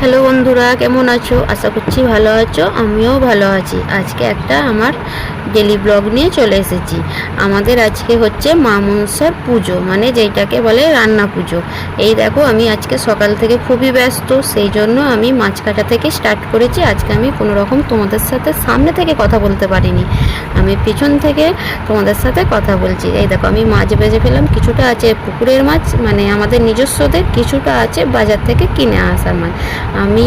Hello বন্ধুরা, কেমন আছো? আশা করছি ভালো আছো, আমিও ভালো আছি। আজকে একটা আমার ডেলি ব্লগ নিয়ে চলে এসেছি। আমাদের আজকে হচ্ছে মা মনসার পুজো মানে যেটাকে বলে রান্না পুজো। এই দেখো, আমি আজকে সকাল থেকে খুবই ব্যস্ত, সেই জন্য আমি মাছ কাটা থেকে স্টার্ট করেছি। আজকে আমি কোনো রকম তোমাদের সাথে সামনে থেকে কথা বলতে পারিনি। আমি পিছন থেকে তোমাদের সাথে কথা বলছি। এই দেখো, আমি মাছ বেজে ফেলাম কিছুটা আছে পুকুরের মাছ মানে আমাদের নিজস্বদের কিছুটা আছে বাজার থেকে কিনে আসার মাছ। আমি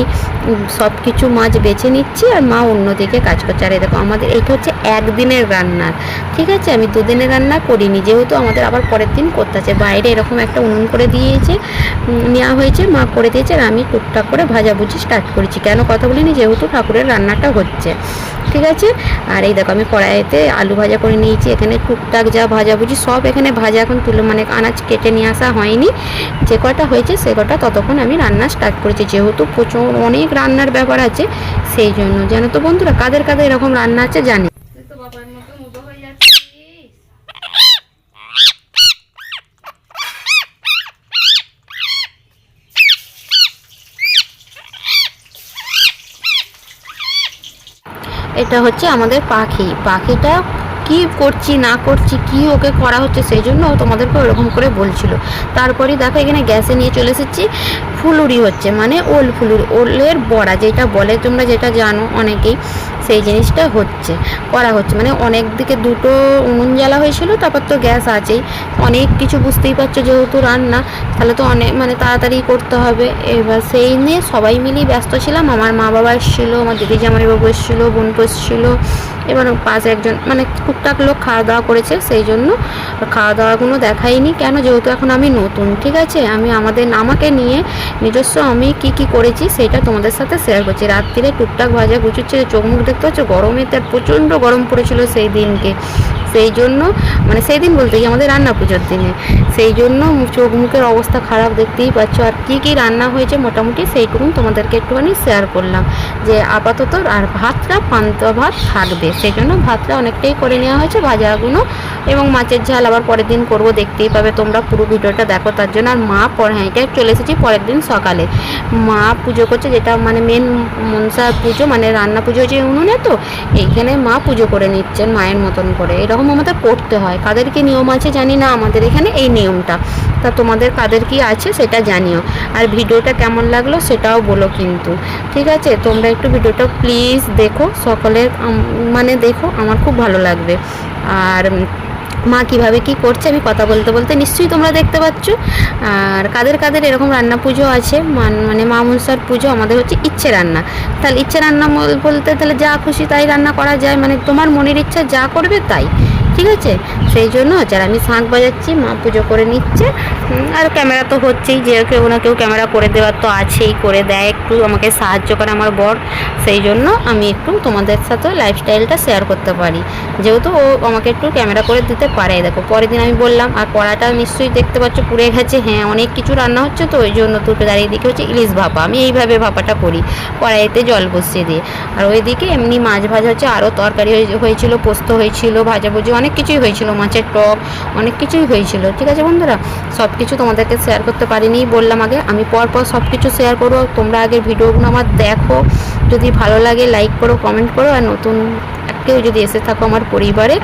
সব কিছু মাছ বেছে নিচ্ছি আর মা অন্যদিকে কাজ করছে। আর দেখো, আমাদের এইটা হচ্ছে একদিনের রান্নার ঠিক আছে? আমি দুদিনের রান্না করিনি, যেহেতু আমাদের আবার পরের দিন করতে আছে। বাইরে এরকম একটা উনুন করে দিয়েছে নেওয়া হয়েছে, মা করে দিয়েছে, আর আমি টুকটাক করে ভাজাভুজি স্টার্ট করেছি। কেন কথা বলিনি? যেহেতু ঠাকুরের রান্নাটা হচ্ছে। ঠিক আছে? আর এই দেখো আমি কড়াইতে আলু ভাজা করে নিয়েছি, এখানে টুকটাক যা ভাজাভুজি সব এখানে ভাজা এখন তুলে মানে আনাজ কেটে নিয়ে আসা হয়নি। যে কটা হয়েছে সে কটা ততক্ষণ আমি রান্না স্টার্ট করেছি। যেহেতু প্রচুর অনেক রান্নার ব্যাপার আছে, সেই জন্য। জানো তো বন্ধুরা, কাদের কাদের এরকম রান্না আছে জানি। বাবার মতো হয়ে যাচ্ছিস এটা হচ্ছে আমাদের পাখি। পাখিটা কি করছি, না করছি, কি ওকে করা হচ্ছে সেই জন্য তোমাদেরকে ওরকম করে বলছিল। তারপরে দেখো এখানে গ্যাসে নিয়ে চলে এসেছি। ফুলুরি হচ্ছে মানে ওল ফুলুরি, ওলের বড়া যেটা বলে তোমরা যেটা জানো অনেকেই। সেই জিনিসটা হচ্ছে, করা হচ্ছে। মানে অনেক দিকে দুটো উনুন জ্বালা হয়েছিল, তারপর তো গ্যাস আছেই। অনেক কিছু বুঝতেই পারছ যেহেতু রান্না, তাহলে তো অনেক মানে তাড়াতাড়ি করতে হবে। এবার সেই নিয়ে সবাই মিলেই ব্যস্ত ছিলাম। আমার মা বাবা এসেছিল, আমার দিদি জামাই বাবু এসেছিল, বোন এসেছিল। এবার পাশে একজন মানে টুকটাক লোক খাওয়া দাওয়া করেছে, সেই জন্য খাওয়া দাওয়াগুলো দেখাইনি। কেন? যেহেতু এখন আমি নতুন, ঠিক আছে? আমি আমাদের, আমাকে নিয়ে নিজস্ব আমি কি কি করেছি সেটা তোমাদের সাথে শেয়ার করছি। রাত্রিরে টুকটাক ভাজা গুচুচ্ছে চোখ মুখ দেখতে হচ্ছে গরমে তো প্রচণ্ড গরম পড়েছিল সেই দিনকে। সেই জন্য মানে সেই দিন বলতে কি আমাদের রান্না পুজোর দিনে, সেই জন্য চোখ মুখের অবস্থা খারাপ দেখতেই পাচ্ছ। আর কী কী রান্না হয়েছে মোটামুটি সেইটুকু তোমাদেরকে একটুখানি শেয়ার করলাম। যে আপাতত আর ভাতটা পান্তা ভাত থাকবে, সেই জন্য ভাতটা অনেকটাই করে নেওয়া হয়েছে ভাজাগুলো। এবং মাছের ঝাল আবার পরের দিন করব, দেখতেই পাবে তোমরা পুরো ভিডিওটা দেখো, তার জন্য আর মা পরে হ্যাঁ এটা চলে এসেছি পরের দিন সকালে। মা পুজো করছে, যেটা মানে মেন মনসা পুজো মানে রান্না পুজো যে উনুনে তো, এইখানে মা পুজো করে নিচ্ছেন মায়ের মতন করে। এরকম আমাদের করতে হয়। কাদের কি নিয়ম আছে জানি না, আমাদের এখানে এই নিয়মটা। তা তোমাদের কাদের কি আছে সেটা জানিও। আর ভিডিওটা কেমন লাগল সেটাও বলো কিন্তু। ঠিক আছে? তোমরা একটু ভিডিওটা প্লিজ দেখো। সকলের মানে দেখো, আমার খুব ভালো লাগবে। আর মা কীভাবে কি করছে আমি কথা বলতে বলতে নিশ্চয়ই তোমরা দেখতে পাচ্ছ। আর কাদের কাদের এরকম রান্না পুজো আছে, মান- মা মনসার পুজো, আমাদের হচ্ছে ইচ্ছে রান্না। তাহলে ইচ্ছে রান্না বল- বলতে তাহলে যা খুশি তাই রান্না করা যায় মানে তোমার মনের ইচ্ছা যা করবে তাই। ঠিক আছে? সেই জন্য যারা আমি শাঁখ বাজাচ্ছি, মা পুজো করে নিচ্ছে। আর ক্যামেরা তো হচ্ছেই, যে কেউ না কেউ ক্যামেরা করে দেওয়ার তো আছেই, করে দেয় একটু, আমাকে সাহায্য করে আমার বর। সেই জন্য আমি একটু তোমাদের সাথে লাইফস্টাইলটা শেয়ার করতে পারি। যেহেতু ও আমাকে একটু ক্যামেরা করে দিতে পারে। দেখো, পরের দিন আমি বললাম, আর কড়াটা নিশ্চয়ই দেখতে পাচ্ছ, পুড়ে গেছে। হ্যাঁ অনেক কিছু রান্না হচ্ছে তো, ওই জন্য দুটো দাঁড়িয়ে দিকে হচ্ছে ইলিশ ভাপা। আমি এইভাবে ভাপাটা করি, কড়াইতে জল বসিয়ে দিয়ে। আর ওইদিকে এমনি মাছ ভাজা হচ্ছে, আরও তরকারি হয়ে- হয়েছিল, পোস্ত হয়েছিল, ভাজাভুজি, অনেক কিছুই হয়েছিল, মাছের টক, অনেক কিছুই হয়েছিল, ঠিক আছে বন্ধুরা? সব কিছু তোমাদেরকে শেয়ার করতে পারিনি, বললাম আগে, আমি পর পর সব কিছু শেয়ার করব, তোমরা আগে ভিডিওগুলো আমার দেখো, যদি ভালো লাগে লাইক করো কমেন্ট করো, আর নতুন কেউ যদি এসে থাকো আমার পরিবারে,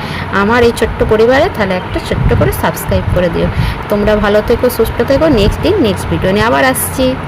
আমার এই ছোট্ট পরিবারে, তাহলে একটা ছোট্ট করে সাবস্ক্রাইব করে দিও। তোমরা ভালো থেকো, সুস্থ থেকো নেক্সট দিন নেক্সট ভিডিও নিয়ে আবার আসছি।